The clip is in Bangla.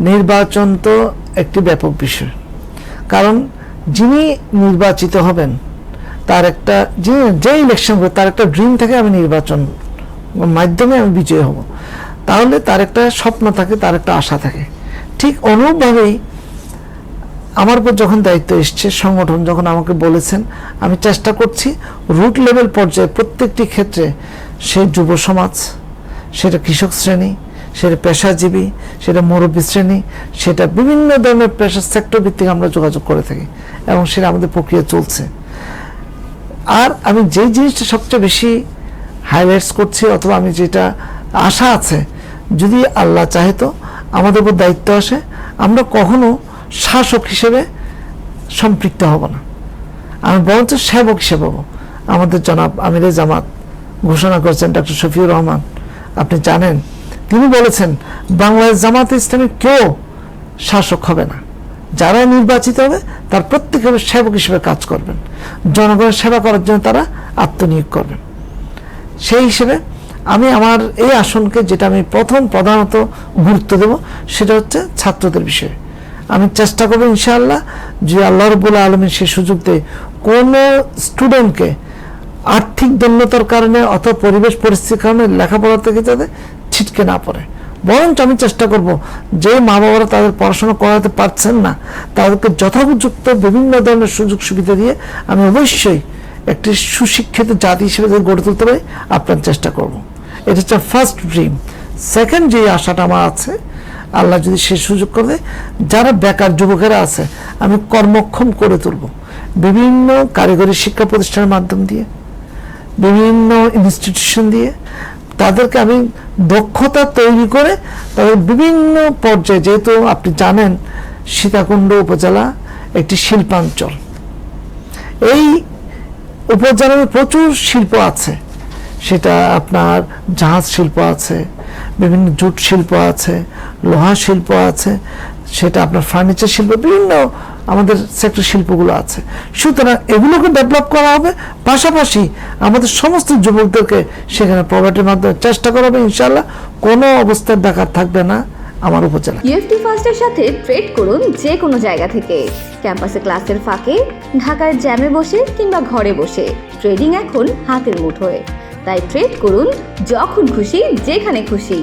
নির্বাচন তো একটি ব্যাপক বিষয়। কারণ যিনি নির্বাচিত হবেন, তার একটা যে যে ইলেকশন হবে, তার একটা ড্রিম থাকে আমি নির্বাচন মাধ্যমে আমি বিজয়ী হব। তাহলে তার একটা স্বপ্ন থাকে, তার একটা আশা থাকে। ঠিক অনুরূপভাবেই আমার উপর যখন দায়িত্ব এসছে, সংগঠন যখন আমাকে বলেছেন, আমি চেষ্টা করছি রুট লেভেল পর্যায়ে প্রত্যেকটি ক্ষেত্রে সে যুব সমাজ, সেটা কৃষক শ্রেণি সেটা পেশাজীবী, সেটা মুরব্বী শ্রেণি, সেটা বিভিন্ন ধরনের পেশা সেক্টর ভিত্তিক আমরা যোগাযোগ করে থাকি এবং সেটা আমাদের প্রক্রিয়া চলছে। আর আমি যে জিনিসটা সবচেয়ে বেশি হাইলাইটস করছি অথবা আমি যেটা আশা আছে, যদি আল্লাহ চাহে তো আমাদের উপর দায়িত্ব আসে, আমরা কখনো শাসক হিসেবে সম্পৃক্ত হব না। আমি বরঞ্চ সেবক হিসেবে হব। আমাদের জনাব আমিরে জামাত ঘোষণা করেছেন ডক্টর শফিউর রহমান, আপনি জানেন তিনি বলেছেন বাংলাদেশ জামাতে ইসলামী কেউ শাসক হবে না। যারা নির্বাচিত হবে, তার প্রত্যেকে সেবক হিসেবে কাজ করবেন। জনগণের সেবা করার জন্য তারা আত্মনিয়োগ করবেন। সেই হিসেবে আমি আমার এই আসনকে, যেটা আমি প্রথম প্রধানত গুরুত্ব দেব, সেটা হচ্ছে ছাত্রদের বিষয়ে। আমি চেষ্টা করব ইনশাআল্লাহ যে আল্লাহ রবুল আলমীর সে সুযোগ দেয় কোনো স্টুডেন্টকে আর্থিক দন্যতার কারণে অথবা পরিবেশ পরিস্থিতির কারণে লেখাপড়া থেকে যাতে ছিটকে না পড়ে। বরঞ্চ আমি চেষ্টা করব যে মা বাবারা তাদের পড়াশোনা করাতে পারছেন না তাদেরকে যথোপযুক্ত বিভিন্ন ধরনের সুযোগ সুবিধা দিয়ে আমি অবশ্যই একটি সুশিক্ষিত জাতি হিসেবে গড়ে তুলতে পারি আপনার চেষ্টা করব। এটা হচ্ছে ফার্স্ট ড্রিম সেকেন্ড যে আশাটা আমার আছে আল্লাহ যদি সে সুযোগ করে দেয়, যারা বেকার যুবকেরা আছে আমি কর্মক্ষম করে তুলব। বিভিন্ন কারিগরি শিক্ষা প্রতিষ্ঠানের মাধ্যম দিয়ে বিভিন্ন ইনস্টিটিউশন দিয়ে তাদেরকে আমি দক্ষতা তৈরি করে তাদের বিভিন্ন পর্যায়ে, যেহেতু আপনি জানেন সীতাকুণ্ড উপজেলা একটি শিল্পাঞ্চল। এই উপজেলায় প্রচুর শিল্প আছে। সেটা আপনার জাহাজ শিল্প আছে, বিভিন্ন জুট শিল্প আছে, লোহা শিল্প আছে সেটা আপনার ফার্নিচার শিল্প, বিভিন্ন আমাদের সেক্টর শিল্পগুলো আছে। সুতরাং এগুলোকে ডেভেলপ করা হবে, পাশাপাশি আমাদের সমস্ত যুবকদেরকে সেখানে প্রভার্টির মাধ্যমে চেষ্টা করা হবে ইনশাল্লাহ কোনো অবস্থায় বেকার থাকবে না আমার উপজেলা। ইউএফটি ফার্স্টের সাথে ট্রেড করুন যে কোনো জায়গা থেকে। ক্যাম্পাসে ক্লাসের ফাঁকে, ঢাকার জ্যামে বসে কিংবা ঘরে বসে। ট্রেডিং এখন হাতের মুঠোয়। তাই ট্রেড করুন যখন খুশি, যেখানে খুশি।